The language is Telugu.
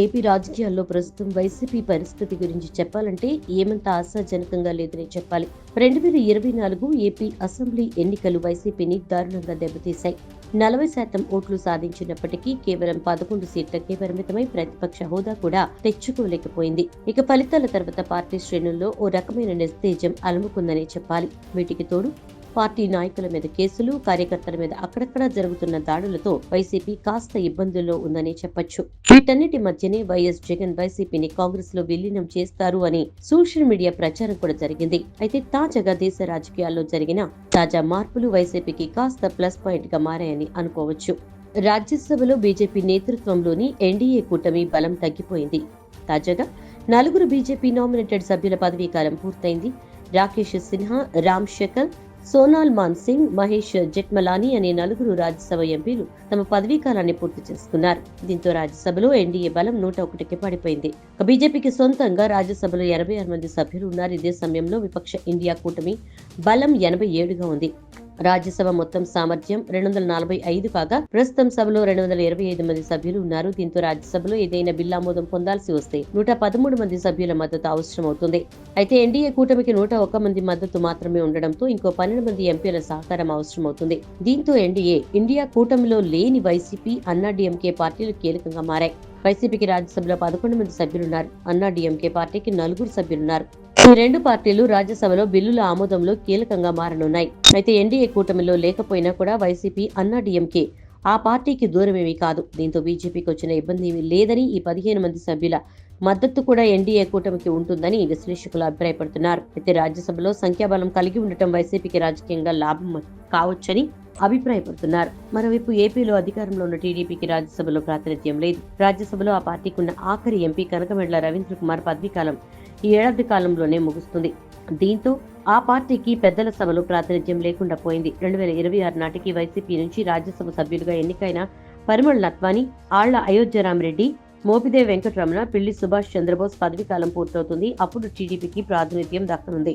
ఏపీ రాజకీయాల్లో ప్రస్తుతం వైసీపీ పరిస్థితి గురించి చెప్పాలంటే ఏమంత ఆశాజనకంగా లేదని చెప్పాలి. రెండు వేల ఇరవై నాలుగు ఏపీ అసెంబ్లీ ఎన్నికలు వైసీపీని దారుణంగా దెబ్బతీశాయి. నలభై శాతం ఓట్లు సాధించినప్పటికీ కేవలం పదకొండు సీట్లకే పరిమితమై ప్రతిపక్ష హోదా కూడా తెచ్చుకోలేకపోయింది. ఇక ఫలితాల తర్వాత పార్టీ శ్రేణుల్లో ఓ రకమైన నిస్తేజం అలుముకుందనే చెప్పాలి. వీటికి తోడు పార్టీ నాయకుల మీద కేసులు కార్యకర్తల మీద అక్కడక్కడ జరుగుతున్న దాడులతో వైసీపీ కాస్త ఇబ్బందుల్లో ఉందని చెప్పొచ్చు. వీటన్నిటి మధ్యనే వైఎస్ జగన్ వైసీపీని కాంగ్రెస్లో విలీనం చేస్తారు అని సోషల్ మీడియా ప్రచారం కూడా జరిగింది. అయితే తాజాగా దేశ రాజకీయాల్లో జరిగిన తాజా మార్పులు వైసీపీకి కాస్త ప్లస్ పాయింట్గా మారాయని అనుకోవచ్చు. రాజ్యసభలో బీజేపీ నేతృత్వంలోని ఎన్డీఏ కూటమి బలం తగ్గిపోయింది. తాజాగా నలుగురు బీజేపీ నామినేటెడ్ సభ్యుల పదవీకాలం పూర్తయింది. రాకేష్ సిన్హా రామ్ శకల్ సోనాల్ మాన్ సింగ్ మహేష్ జెట్మలాని అనే నలుగురు రాజ్యసభ ఎంపీలు తమ పదవీ కాలాన్ని పూర్తి చేసుకున్నారు. దీంతో రాజ్యసభలో ఎన్డీఏ బలం నూట ఒకటికి పడిపోయింది. బీజేపీకి సొంతంగా రాజ్యసభలో ఎనభై ఆరు మంది సభ్యులు ఉన్నారు. ఇదే సమయంలో విపక్ష ఇండియా కూటమి బలం ఎనభై ఏడుగా ఉంది. రాజ్యసభ మొత్తం సామర్థ్యం రెండు వందల నలభై ఐదు కాగా ప్రస్తుతం సభలో రెండు వందల ఇరవై ఐదు మంది సభ్యులు ఉన్నారు. దీంతో రాజ్యసభలో ఏదైనా బిల్ ఆమోదం పొందాల్సి వస్తే నూట పదమూడు మంది సభ్యుల మద్దతు అవసరమవుతుంది. అయితే ఎన్డీఏ కూటమికి నూట ఒక్క మంది మద్దతు మాత్రమే ఉండడంతో ఇంకో పన్నెండు మంది ఎంపీల సహకారం అవసరమవుతుంది. దీంతో ఎన్డీఏ ఇండియా కూటమిలో లేని వైసీపీ అన్నా డీఎంకే పార్టీలు కీలకంగా మారాయి. వైసీపీకి రాజ్యసభలో పదకొండు మంది సభ్యులున్నారు. అన్నా డిఎంకే పార్టీకి నలుగురు సభ్యులున్నారు. ఈ రెండు పార్టీలు రాజ్యసభలో బిల్లుల ఆమోదంలో కీలకంగా మారనున్నాయి. అయితే ఎన్డీఏ కూటమిలో లేకపోయినా కూడా వైసీపీ అన్నా డిఎంకే. ఆ పార్టీకి దూరమేమీ కాదు. దీంతో బీజేపీకి వచ్చిన ఇబ్బంది ఏమీ లేదని ఈ పదిహేను మంది సభ్యుల మద్దతు కూడా ఎన్డీఏ కూటమికి ఉంటుందని విశ్లేషకులు అభిప్రాయపడుతున్నారు. అయితే రాజ్యసభలో సంఖ్యాబలం కలిగి ఉండటం వైసీపీకి రాజకీయంగా లాభం కావచ్చని అభిప్రాయపడుతున్నారు. మరోవైపు ఏపీలో అధికారంలో ఉన్న టీడీపీకి రాజ్యసభలో ప్రాతినిధ్యం లేదు. రాజ్యసభలో ఆ పార్టీకి ఉన్న ఆఖరి ఎంపీ కనకమెడల రవీంద్ర కుమార్ పదవీకాలం ఈ ఏడాది కాలంలోనే ముగుస్తుంది. దీంతో ఆ పార్టీకి పెద్దల సభలో ప్రాతినిధ్యం లేకుండా పోయింది. రెండు వేల ఇరవై ఆరు నాటికి వైసీపీ నుంచి రాజ్యసభ సభ్యులుగా ఎన్నికైన పరిమళ నత్వాని ఆళ్ళ అయోధ్యరామరెడ్డి మోపిదే వెంకటరమణ పిల్లి సుభాష్ చంద్రబోస్ పదవీకాలం పూర్తవుతుంది. అప్పుడు టీడీపీకి ప్రాతినిధ్యం దక్కనుంది.